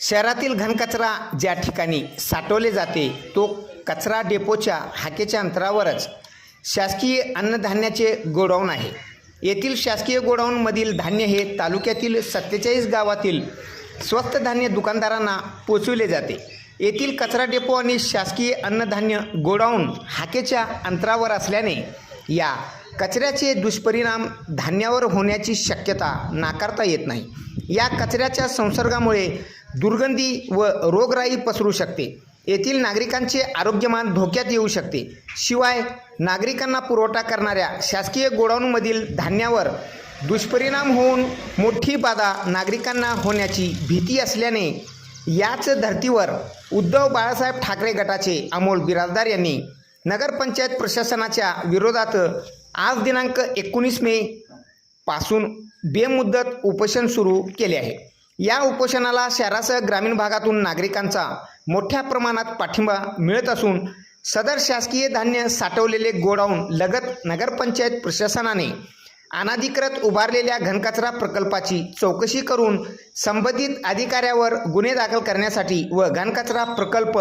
शहरातील घनकचरा ज्या ठिकाणी साठवले जाते तो कचरा डेपोच्या हाकेच्या अंतरावरच शासकीय अन्नधान्याचे गोडाऊन आहे. येथील शासकीय गोडाऊनमधील धान्य हे तालुक्यातील सत्तेचाळीस गावातील स्वस्त धान्य दुकानदारांना पोचविले जाते. येथील कचरा डेपो आणि शासकीय अन्नधान्य गोडाऊन हाकेच्या अंतरावर असल्याने या कचऱ्याचे दुष्परिणाम धान्यावर होण्याची शक्यता नाकारता येत नाही. या कचऱ्याच्या संसर्गामुळे दुर्गंधी व रोगराई पसरू शकते. येथील नागरिकांचे आरोग्यमान धोक्यात येऊ शकते. शिवाय नागरिकांना पुरवठा करणाऱ्या शासकीय गोडाऊनमधील धान्यावर दुष्परिणाम होऊन मोठी बाधा नागरिकांना होण्याची भीती असल्याने याच धर्तीवर उद्धव बाळासाहेब ठाकरे गटाचे अमोल बिराजदार यांनी नगरपंचायत प्रशासनाच्या विरोधात आज दिनांक एकोणीस मे पासून बेमुदत उपोषण सुरू केले आहे. या उपोषणाला शहरासह ग्रामीण भागातून नागरिकांचा मोठ्या प्रमाणात पाठिंबा मिळत असून सदर शासकीय धान्य साठवलेले गोडाऊन लगत नगरपंचायत प्रशासनाने अनाधिकृत उभारलेल्या घनकचरा प्रकल्पाची चौकशी करून संबंधित अधिकाऱ्यावर गुन्हे दाखल करण्यासाठी व घनकचरा प्रकल्प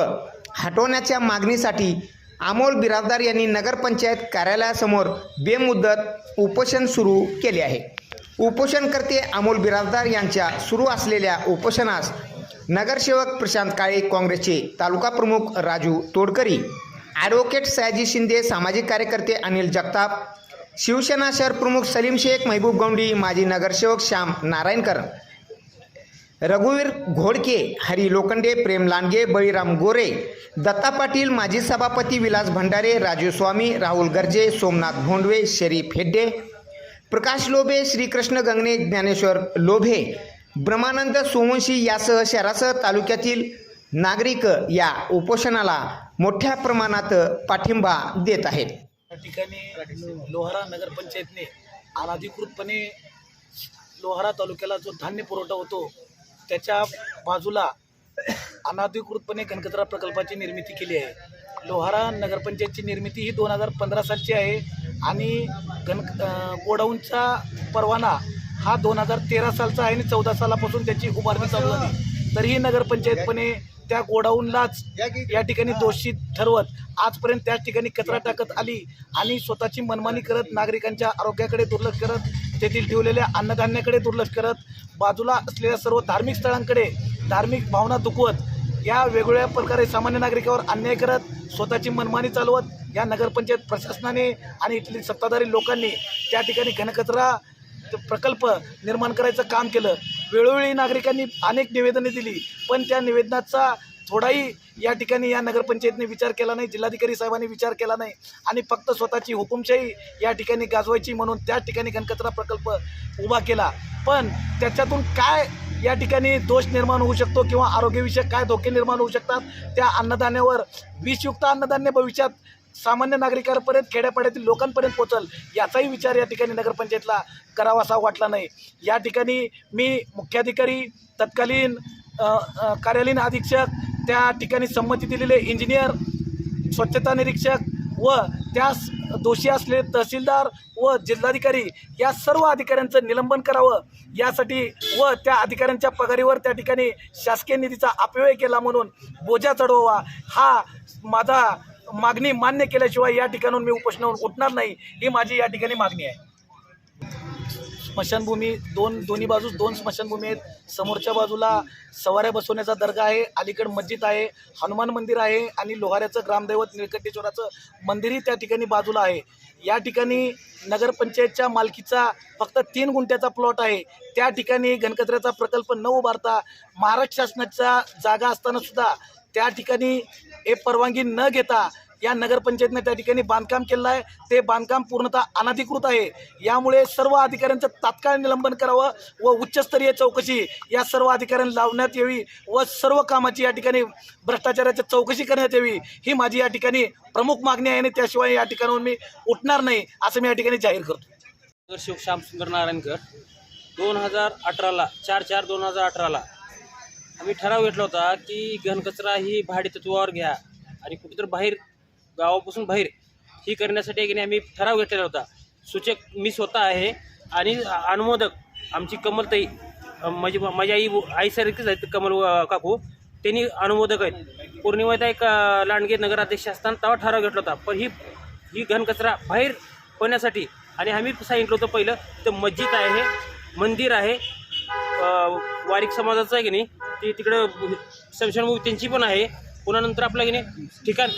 हटवण्याच्या मागणीसाठी अमोल बिराजदार यांनी नगरपंचायत कार्यालयासमोर बेमुदत उपोषण सुरू केले आहे. उपोषणकर्ते अमोल बिराजदार यांच्या सुरू असलेल्या उपोषणास नगरसेवक प्रशांत काळे काँग्रेसचे तालुका प्रमुख राजू तोडकरी ॲडव्होकेट सयाजी शिंदे सामाजिक कार्यकर्ते अनिल जगताप शिवसेना शहर प्रमुख सलीम शेख महबूब गौंडी माजी नगरसेवक श्याम नारायणकर रघुवीर घोडके हरी लोखंडे प्रेम लांडगे बळीराम गोरे दत्ता पाटील माजी सभापती विलास भंडारे राजू स्वामी राहुल गर्जे सोमनाथ भोंडवे शरीफ हेड्डे प्रकाश लोभे श्रीकृष्ण गंगणे ज्ञानेश्वर लोभे ब्रह्मानंद सोमवंशी यासह शहरासह तालुक्यातील नागरिक या उपोषणाला मोठ्या प्रमाणात पाठिंबा देत आहेत. या ठिकाणी लोहारा नगरपंचायतने अनधिकृतपणे लोहारा तालुक्याला जो धान्य पुरवठा होतो त्याच्या बाजूला अनधिकृतपणे घनकचरा प्रकल्पाची निर्मिती केली आहे. लोहारा नगरपंचायतची निर्मिती ही दोन हजार पंधरा सालची आहे आणि घन गोडाऊनचा परवाना हा दोन हजार तेरा सालचा आहे आणि चौदा सालापासून त्याची उभारणी चालू झाली. तरीही नगरपंचायतपणे त्या गोडाऊनलाच या ठिकाणी दोषी ठरवत. आजपर्यंत त्या ठिकाणी कचरा टाकत आली आणि स्वतःची मनमानी करत नागरिकांच्या आरोग्याकडे दुर्लक्ष करत तेथील ठेवलेल्या अन्नधान्याकडे दुर्लक्ष करत बाजूला असलेल्या सर्व धार्मिक स्थळांकडे धार्मिक भावना दुखवत या वेगवेगळ्या प्रकारे सामान्य नागरिकावर अन्याय करत स्वतःची मनमानी चालवत या नगरपंचायत प्रशासनाने आणि इथली सत्ताधारी लोकांनी त्या ठिकाणी घनकचरा प्रकल्प निर्माण करायचं काम केलं. वेळोवेळी नागरिकांनी अनेक निवेदने दिली पण त्या निवेदनाचा थोडाही या ठिकाणी या नगरपंचायतने विचार केला नाही जिल्हाधिकारी साहेबांनी विचार केला नाही आणि फक्त स्वतःची हुकुमशाही या ठिकाणी गाजवायची म्हणून त्या ठिकाणी घनकचरा प्रकल्प उभा केला. पण त्याच्यातून काय या ठिकाणी दोष निर्माण होऊ शकतो किंवा आरोग्यविषयक काय धोके निर्माण होऊ शकतात त्या अन्नधान्यावर विषयुक्त अन्नधान्य भविष्यात सामान्य नागरिकांपर्यंत खेड्यापाड्यातील लोकांपर्यंत पोचल याचाही विचार या ठिकाणी नगरपंचायतला करावासा वाटला नाही. या ठिकाणी मी मुख्याधिकारी तत्कालीन कार्यालयीन अधीक्षक त्या ठिकाणी संमती दिलेले इंजिनियर स्वच्छता निरीक्षक व त्यास दोषी असलेले तहसीलदार व जिल्हाधिकारी या सर्व अधिकाऱ्यांचं निलंबन करावं यासाठी व त्या अधिकाऱ्यांच्या पगारीवर त्या ठिकाणी शासकीय निधीचा अपव्यय केला म्हणून बोजा चढवावा हा माझा मागणी मान्य केल्याशिवाय या ठिकाणून मी उपोषणावर उठणार नाही ही माझी या ठिकाणी मागणी आहे. स्मशानभूमी दोन दोन्ही बाजूस दोन स्मशानभूमी आहेत. समोरच्या बाजूला सवाऱ्या बसवण्याचा दर्गा आहे अलीकड मस्जिद आहे हनुमान मंदिर आहे आणि लोहाऱ्याचं ग्रामदैवत निळकंठेश्वराचं मंदिरही त्या ठिकाणी बाजूला आहे. या ठिकाणी नगरपंचायतच्या मालकीचा फक्त तीन गुंठ्याचा प्लॉट आहे. त्या ठिकाणी घनकचऱ्याचा प्रकल्प न उभारता महाराष्ट्र शासनाच्या जागा असताना सुद्धा त्या ठिकाणी हे परवानगी न घेता या नगरपंचायतने त्या ठिकाणी बांधकाम केलं आहे. ते बांधकाम पूर्णतः अनधिकृत आहे. यामुळे सर्व अधिकाऱ्यांचं तात्काळ निलंबन करावं व उच्चस्तरीय चौकशी या सर्व अधिकाऱ्यांना लावण्यात यावी व सर्व कामाची या ठिकाणी भ्रष्टाचाराची चौकशी करण्यात यावी ही माझी या ठिकाणी प्रमुख मागणी आहे आणि त्याशिवाय या ठिकाणाहून मी उठणार नाही असं मी या ठिकाणी जाहीर करतो. नगरसेवक श्यामसुंदर नारायणकर दोन हजार अठराला चार चार दोन हजार अठराला आम्ही ठराव घेतला होता की घनकचरा ही भाडे तत्वावर घ्या आणि कुठेतरी बाहेर गावापासून बाहेर ही करण्यासाठी की नाही आम्ही ठराव घेतलेला होता. सूचक मी स्वतः आहे आणि अनुमोदक आमची कमलताई म्हणजे माझी माझी आई आईसारखीच आहेत कमल काकू. त्यांनी अनुमोदक आहेत. पौर्णिमाताई एक लांडगे नगराध्यक्ष असताना तेव्हा ठराव घेतला होता. पण ही ही घनकचरा बाहेर होण्यासाठी आणि आम्ही सांगितलं होतं पहिलं तर मस्जिद आहे मंदिर आहे वारीक वारिक समाजाचं आहे की नाही ती तिकडं शमशानभूमी त्यांची पण आहे. पुन्हा नंतर आपलं की नाही ठिकाण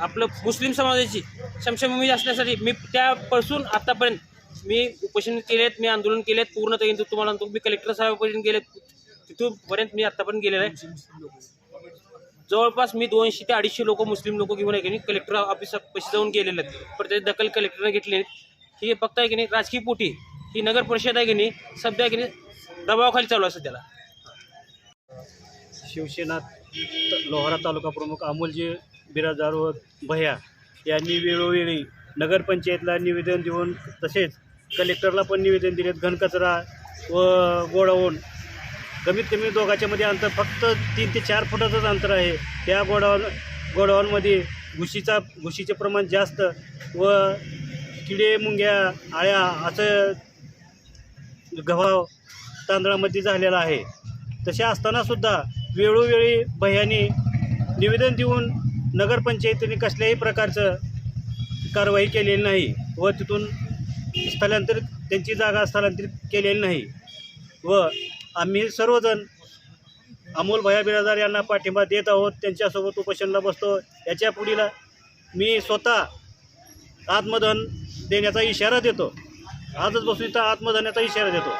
आपलं मुस्लिम समाजाची शमशानभूमी असण्यासाठी मी त्यापासून आतापर्यंत मी उपोषण केलेत मी आंदोलन केलेत पूर्ण ते तुम्हाला मी कलेक्टर साहेबापर्यंत गेलेत तिथूनपर्यंत मी आतापर्यंत गेलेलो आहे. जवळपास मी दोनशे ते अडीचशे लोक मुस्लिम लोक घेऊन आहे की नाही कलेक्टर ऑफिसापाशी जाऊन गेलेले आहेत. पण त्याची दखल कलेक्टरने घेतली नाही ही फक्त आहे की नाही राजकीय पोटी ही नगर परिषद आहे की नाही सध्या की नाही दबावाखाली चालू आहे सध्याला. शिवसेना लोहारा तालुका प्रमुख अमोलजी बिराजदार व भया यांनी वेळोवेळी नगरपंचायतला निवेदन देऊन तसेच कलेक्टरला पण निवेदन दिलेत घनकचरा व गोडाऊन. कमीत कमी दोघाच्यामध्ये अंतर फक्त तीन ते चार फुटाचंच अंतर आहे. त्या गोडाऊन गोडाऊनमध्ये घुशीचा घुशीचे प्रमाण जास्त व किडे मुंग्या आळ्या असं गव्हा तांदळामध्ये झालेला आहे. तसे असतानासुद्धा वेळोवेळी भैयानी निवेदन देऊन नगरपंचायतीने कसल्याही प्रकारचं कारवाई केलेली नाही व तिथून स्थलांतरित त्यांची जागा स्थलांतरित केलेली नाही. व आम्ही सर्वजण अमोल भया बिराजदार यांना पाठिंबा देत आहोत. त्यांच्यासोबत उपोषणला बसतो. याच्या पुढीला मी स्वतः आत्मदहन देण्याचा इशारा देतो. आजच बसून इथं आत्मदहनाचा इशारा देतो.